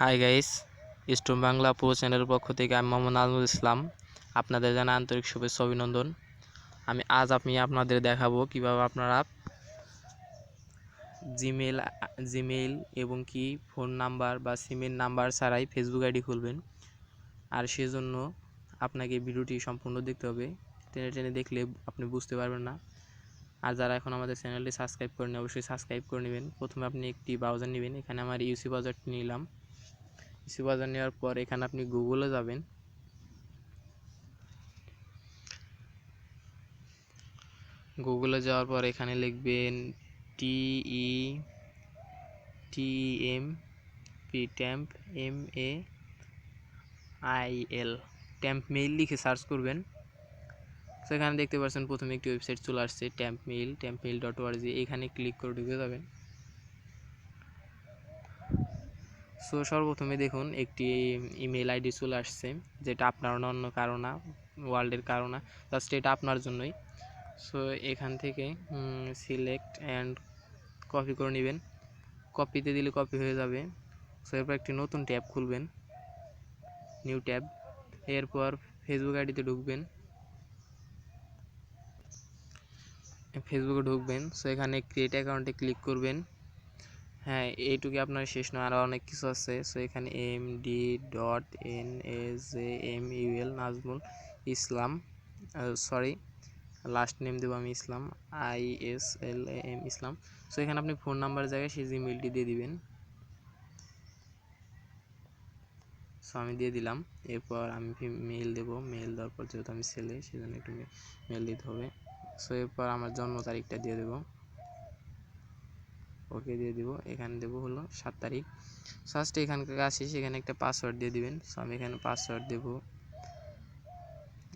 Hi guys storm Bangla পো চ্যানেলের পক্ষ থেকে আমি মোহাম্মদ নাজমুল ইসলাম। আপনাদের জানা আন্তরিক শুভেচ্ছা, অভিনন্দন। আমি আজ আমি আপনাদের দেখাবো কীভাবে আপনারা জিমেল জিমেইল এবং কি ফোন নাম্বার বা সিমের নাম্বার ছাড়াই ফেসবুক আইডি খুলবেন। আর সেজন্য আপনাকে ভিডিওটি সম্পূর্ণ দেখতে হবে। টেনে টেনে দেখলে আপনি বুঝতে পারবেন না। আর যারা এখন আমাদের চ্যানেলটি সাবস্ক্রাইব করেন অবশ্যই সাবস্ক্রাইব করে নেবেন। প্রথমে আপনি একটি ব্রাউজার নেবেন। এখানে আমার ইউসি ব্রাউজারটি নিলাম। ইউসি বাজার নেওয়ার পর এখানে আপনি গুগলে যাবেন গুগলে যাওয়ার পর এখানে লিখবেন T T M P temp M A I L temp mail লিখে সার্চ করবেন সেখানে দেখতে পাচ্ছেন প্রথমে একটি ওয়েবসাইট চলে আসছে temp mail temp mail dot org এখানে ক্লিক করে ঢুকে যাবেন সো সর্বপ্রথমে দেখুন, একটি ইমেল আইডি চলে আসছে, যেটা আপনার অন্য কারও না, ওয়ার্ল্ডের কারও না, জাস্ট এটা আপনার জন্যই। সো এখান থেকে সিলেক্ট অ্যান্ড কপি করে নেবেন। কপিতে দিলে কপি হয়ে যাবে। সো এরপর একটি নতুন ট্যাব খুলবেন, নিউ ট্যাব। এরপর ফেসবুক আইডিতে ঢুকবেন। ফেসবুকে ঢুকবেন। সো এখানে ক্রিয়েট অ্যাকাউন্টে ক্লিক করবেন। হ্যাঁ এইটুকু আপনার শেষ নয়। আরও অনেক কিছু আছে। সো এখানে M D dot N A J M UL Nazmul Islam sorry last name দেবো আমি Islam I S L A M Islam so এখানে আপনি ফোন নাম্বার জায়গায় সেই জিমেলটি দিয়ে দিবেন। সো আমি দিয়ে দিলাম। এরপর আমি মেল দেবো। মেল দেওয়ার পর যেহেতু আমি ছেলে, সেজন্য একটু মেল দিতে হবে। সো এরপর আমার জন্ম তারিখটা দিয়ে দেবো। ওকে দিয়ে দিব। এখানে দেবো হলো সাত তারিখ। ফার্স্টে এখানকার আসি সেখানে একটা পাসওয়ার্ড দিয়ে দিবেন। সো আমি এখানে পাসওয়ার্ড দেবো।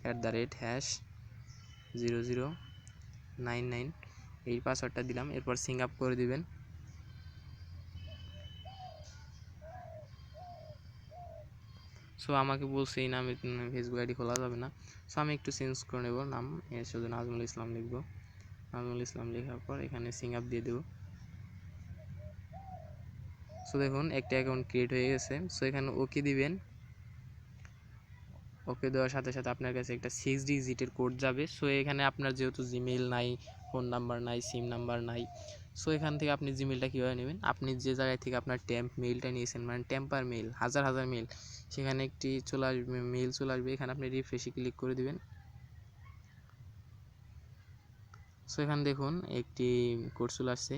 At the rate hash zero zero nine nine এই পাসওয়ার্ডটা দিলাম। এরপর সিং আপ করে দিবেন। সো আমাকে বলছে এই নামে ফেসবুক আইডি খোলা যাবে না। সো আমি একটু চেঞ্জ করে নেব নাম। এর শুধু নাজমুল ইসলাম লিখব। নাজমুল ইসলাম লেখার পর এখানে সিং আপ দিয়ে দেবো। সো দেখুন, একটা অ্যাকাউন্ট ক্রিয়েট হয়ে গেছে। সো এখানে ওকে দিবেন। ওকে দেওয়ার সাথে সাথে আপনার কাছে একটা সিক্স ডিজিটের কোড যাবে। সো এখানে আপনার যেহেতু জিমেল নাই ফোন নাম্বার নাই সিম নাম্বার নাই, সো এখান থেকে আপনি জিমেলটা কীভাবে নেবেন? আপনি যে জায়গায় থেকে আপনার ট্যাম্প মেইলটা নিয়েছেন মানে ট্যাম্পার মেইল হাজার হাজার মেইল সেখানে একটি চলে আসবে মেইল চলে আসবে। এখানে আপনি রিফ্রেশে ক্লিক করে দিবেন। সো এখানে দেখুন, একটি কোড চলে আসছে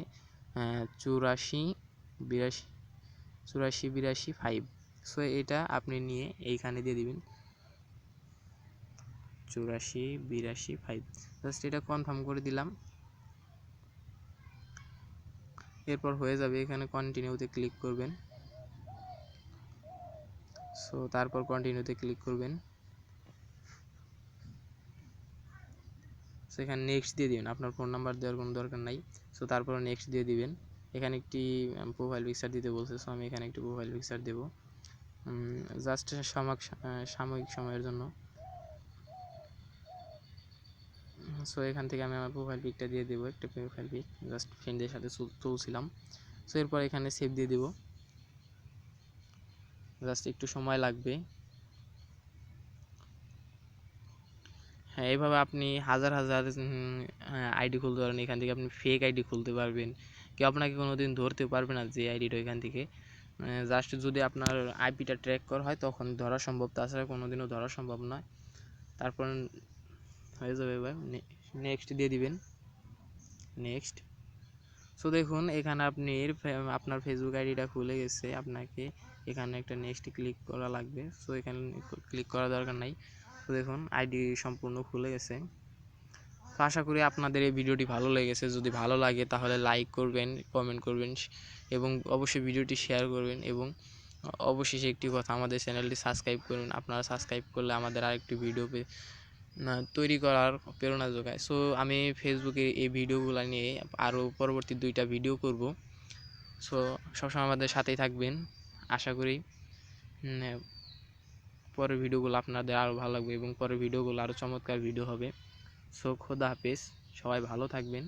চুরাশি, বিরাশি চুরাশি, বিরাশি ফাইভ সো এটা আপনি নিয়ে এইখানে দিয়ে দিবেন। চুরাশি, বিরাশি ফাইভ জাস্ট এটা কনফার্ম করে দিলাম। এরপর হয়ে যাবে এখানে কন্টিনিউতে ক্লিক করবেন। সো তারপর কন্টিনিউতে ক্লিক করবেন। সেখানে নেক্সট দিয়ে দিবেন। আপনার ফোন নাম্বার দেওয়ার কোনো দরকার নাই। সো তারপর নেক্সট দিয়ে দিবেন। এখানে একটি প্রোফাইল পিকচার দিতে বলছে সো আমি এখানে একটি প্রোফাইল পিকচার দেবো। জাস্ট সামাক সাময়িক সময়ের জন্য। সো এখান থেকে আমি আমার প্রোফাইল পিকটা দিয়ে দেবো, একটা প্রোফাইল পিক জাস্ট ফ্রেন্ডদের সাথে তুলছিলাম সো এরপর এখানে সেভ দিয়ে দেবো। জাস্ট একটু সময় লাগবে। হ্যাঁ এইভাবে আপনি হাজার হাজার আইডি খুলতে পারবেন এখান থেকে আপনি ফেক আইডি খুলতে পারবেন। কেউ আপনাকে কোনো দিন ধরতে পারবে না যে আইডিটা ওইখান থেকে। জাস্ট যদি আপনার আইপিটা ট্র্যাক করা হয়, তখন ধরা সম্ভব। তাছাড়া কোনো দিনও ধরা সম্ভব নয়। তারপর হয়ে যাবে এবার। নেক্সট দিয়ে দিবেন। নেক্সট সো দেখুন, এখানে আপনি আপনার ফেসবুক আইডিটা খুলে গেছে। আপনাকে এখানে একটা নেক্সট ক্লিক করা লাগবে। সো এখানে ক্লিক করা দরকার নাই। তো দেখুন আইডি সম্পূর্ণ খুলে গেছে। আশা করি আপনাদের এই ভিডিওটি ভালো লেগেছে। যদি ভালো লাগে তাহলে লাইক করবেন কমেন্ট করবেন এবং অবশ্যই ভিডিওটি শেয়ার করবেন এবং অবশেষে একটি কথা আমাদের চ্যানেলটি সাবস্ক্রাইব করুন। আপনারা সাবস্ক্রাইব করলে আমাদের আরেকটি ভিডিও তৈরি করার প্রেরণা যোগায়। সো আমি ফেসবুকে এই ভিডিওগুলো নিয়ে আরও পরবর্তী দুইটা ভিডিও করব। সো সবসময় আমাদের সাথেই থাকবেন। আশা করি পরের ভিডিওগুলো আপনাদের আরও ভালো লাগবে এবং পরের ভিডিওগুলো আরও চমৎকার ভিডিও হবে। সো খোদা হাফেজ সবাই ভালো থাকবেন।